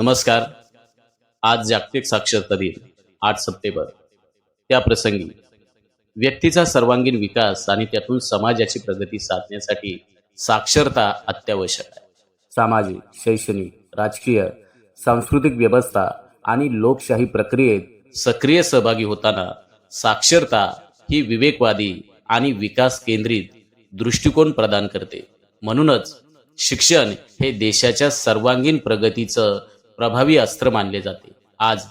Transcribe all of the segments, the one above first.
नमस्कार. आज जागतिक साक्षरता दिन आठ सप्टेंबर. त्या प्रसंगी व्यक्तीचा सर्वांगीण विकास आणि त्यातून समाजाची प्रगती साधण्यासाठी साक्षरता अत्यावश्यक आहे. सामाजिक शैक्षणिक राजकीय सांस्कृतिक व्यवस्था आणि लोकशाही प्रक्रियेत सक्रिय सहभागी होताना साक्षरता ही विवेकवादी आणि विकास केंद्रित दृष्टिकोन प्रदान करते. म्हणूनच शिक्षण हे देशाच्या सर्वांगीण प्रगतीचं प्रभावी अस्त्र मानले जाते. आज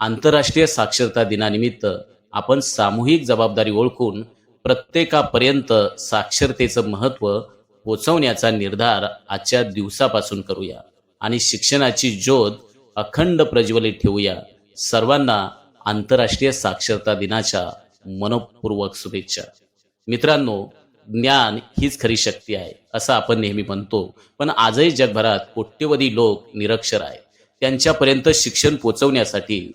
आंतरराष्ट्रीय साक्षरता दिनानिमित्त आपण सामूहिक जबाबदारी ओळखून प्रत्येकापर्यंत साक्षरतेचं महत्त्व पोचवण्याचा निर्धार आजच्या दिवसापासून करूया आणि शिक्षणाची ज्योत अखंड प्रज्वलित ठेवूया. सर्वांना आंतरराष्ट्रीय साक्षरता दिनाच्या मनपूर्वक शुभेच्छा. मित्रांनो ज्ञान हीच खरी शक्ती आहे असं आपण नेहमी म्हणतो पण आजही जगभरात कोट्यवधी लोक निरक्षर आहेत. त्यांच्यापर्यंत शिक्षण पोचवण्यासाठी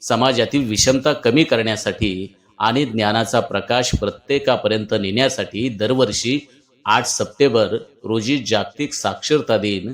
समाजातील विषमता कमी करण्यासाठी आणि ज्ञानाचा प्रकाश प्रत्येकापर्यंत नेण्यासाठी दरवर्षी आठ सप्टेंबर रोजी जागतिक साक्षरता दिन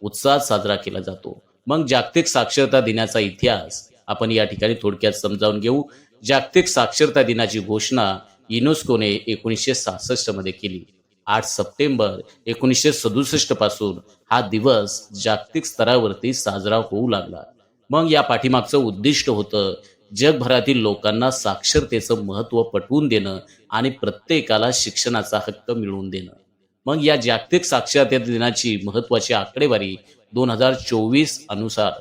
उत्साहात साजरा केला जातो. मग जागतिक साक्षरता दिनाचा इतिहास आपण या ठिकाणी थोडक्यात समजावून घेऊ. जागतिक साक्षरता दिनाची घोषणा युनेस्कोने एकोणीसशे सहासष्टमध्ये केली. आठ सप्टेंबर एकोणीसशे सदुसष्टपासून हा दिवस जागतिक स्तरावरती साजरा होऊ लागला. मग या पाठीमागचं उद्दिष्ट होतं जगभरातील लोकांना साक्षरतेचं महत्त्व पटवून देणं आणि प्रत्येकाला शिक्षणाचा हक्क मिळवून देणं. मग या जागतिक साक्षरता दिनाची महत्त्वाची आकडेवारी दोन हजार चोवीस अनुसार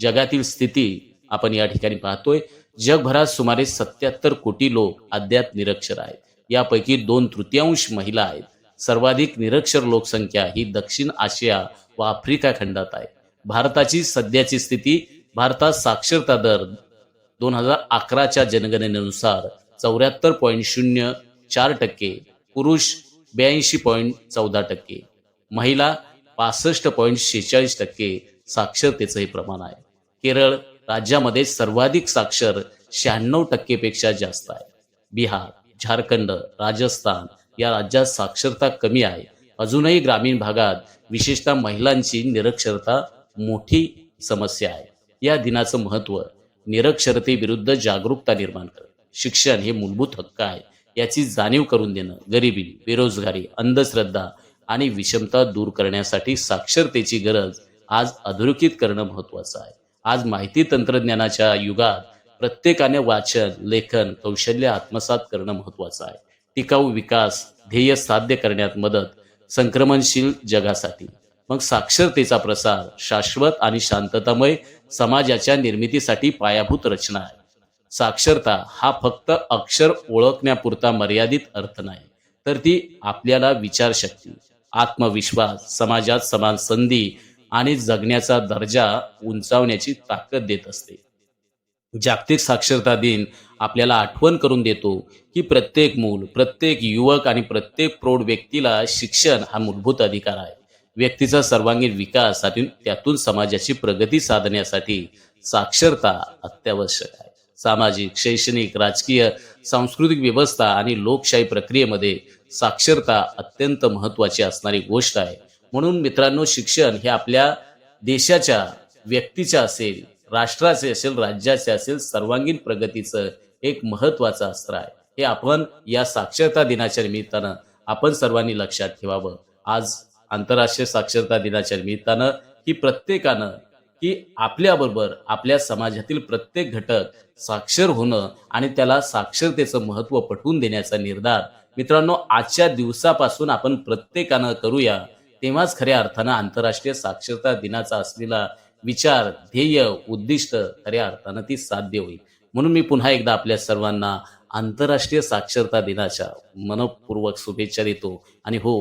जगातील स्थिती आपण या ठिकाणी पाहतोय. जगभरात सुमारे सत्याहत्तर कोटी लोक अद्याप निरक्षर आहेत. यापैकी दोन तृतीयांश महिला आहेत. सर्वाधिक निरक्षर लोकसंख्या ही दक्षिण आशिया व आफ्रिका खंडात आहे. भारताची सध्याची स्थिती भारतात साक्षरता दर दोन हजार अकराच्या जनगणनेनुसार चौऱ्याहत्तर पॉईंट शून्य चार टक्के पुरुष ब्याऐंशी पॉईंट चौदा टक्के महिला पासष्ट पॉईंट शेहेचाळीस टक्के साक्षरतेचं हे प्रमाण आहे. केरळ राज्यामध्ये सर्वाधिक साक्षर शहाण्णव टक्केपेक्षा जास्त आहे. बिहार झारखंड राजस्थान या राज्यात साक्षरता कमी आहे. अजूनही ग्रामीण भागात विशेषतः महिलांची निरक्षरता मोठी समस्या आहे. या दिनाचं महत्त्व निरक्षरतेविरुद्ध जागरूकता निर्माण करणं शिक्षण हे मूलभूत हक्क आहे. याची जाणीव करून देणं गरिबी बेरोजगारी अंधश्रद्धा आणि विषमता दूर करण्यासाठी साक्षरतेची गरज आज अधोरेखित करणं महत्त्वाचं आहे. आज माहिती तंत्रज्ञानाच्या युगात प्रत्येकाने वाचन लेखन कौशल्य आत्मसात करणं महत्त्वाचं आहे. टिकाऊ विकास ध्येय साध्य करण्यात मदत संक्रमणशील जगासाठी. मग साक्षरतेचा प्रसार शाश्वत आणि शांततामय समाजाच्या निर्मितीसाठी पायाभूत रचना आहे. साक्षरता हा फक्त अक्षर ओळखण्यापुरता मर्यादित अर्थ नाही तर ती आपल्याला विचारशक्ती आत्मविश्वास समाजात समान संधी आणि जगण्याचा दर्जा उंचावण्याची ताकद देत असते. जागतिक साक्षरता दिन आपल्याला आठवण करून देतो की प्रत्येक मूल प्रत्येक युवक आणि प्रत्येक प्रौढ व्यक्तीला शिक्षण हा मूलभूत अधिकार आहे. व्यक्तीचा सर्वांगीण विकास आणि त्यातून समाजाची प्रगती साधण्यासाठी साक्षरता अत्यावश्यक आहे. सामाजिक शैक्षणिक राजकीय सांस्कृतिक व्यवस्था आणि लोकशाही प्रक्रियेमध्ये साक्षरता अत्यंत महत्त्वाची असणारी गोष्ट आहे. म्हणून मित्रांनो शिक्षण हे आपल्या देशाच्या व्यक्तीच्या असेल राष्ट्राचे असेल राज्याचे असेल सर्वांगीण प्रगतीचं एक महत्त्वाचं अस्त्र आहे. हे आपण या साक्षरता दिनाच्या निमित्तानं आपण सर्वांनी लक्षात ठेवावं. आज आंतरराष्ट्रीय साक्षरता दिनाच्या निमित्तानं की प्रत्येकानं की आपल्याबरोबर आपल्या समाजातील प्रत्येक घटक साक्षर होणं आणि त्याला साक्षरतेचं महत्त्व पटवून देण्याचा निर्धार मित्रांनो आजच्या दिवसापासून आपण प्रत्येकानं करूया. तेव्हाच खऱ्या अर्थानं आंतरराष्ट्रीय साक्षरता दिनाचा असलेला विचार ध्येय उद्दिष्ट खऱ्या अर्थानं ती साध्य होईल. म्हणून मी पुन्हा एकदा आपल्या सर्वांना आंतरराष्ट्रीय साक्षरता दिनाच्या मनपूर्वक शुभेच्छा देतो. आणि हो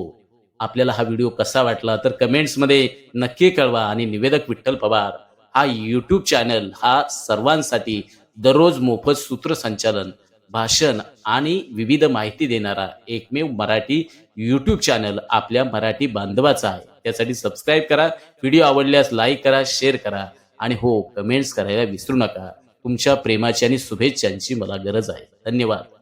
आपल्याला हा व्हिडिओ कसा वाटला तर कमेंट्समध्ये नक्की कळवा आणि निवेदक विठ्ठल पवार हा यूट्यूब चॅनल हा सर्वांसाठी दररोज मोफत सूत्रसंचालन भाषण आणि विविध माहिती देणारा एकमेव मराठी यूट्यूब चॅनल आपल्या मराठी बांधवाचा आहे. त्यासाठी सबस्क्राईब करा व्हिडिओ आवडल्यास लाईक करा शेअर करा आणि हो कमेंट्स करायला विसरू नका. तुमच्या प्रेमाची आणि शुभेच्छांची मला गरज आहे. धन्यवाद.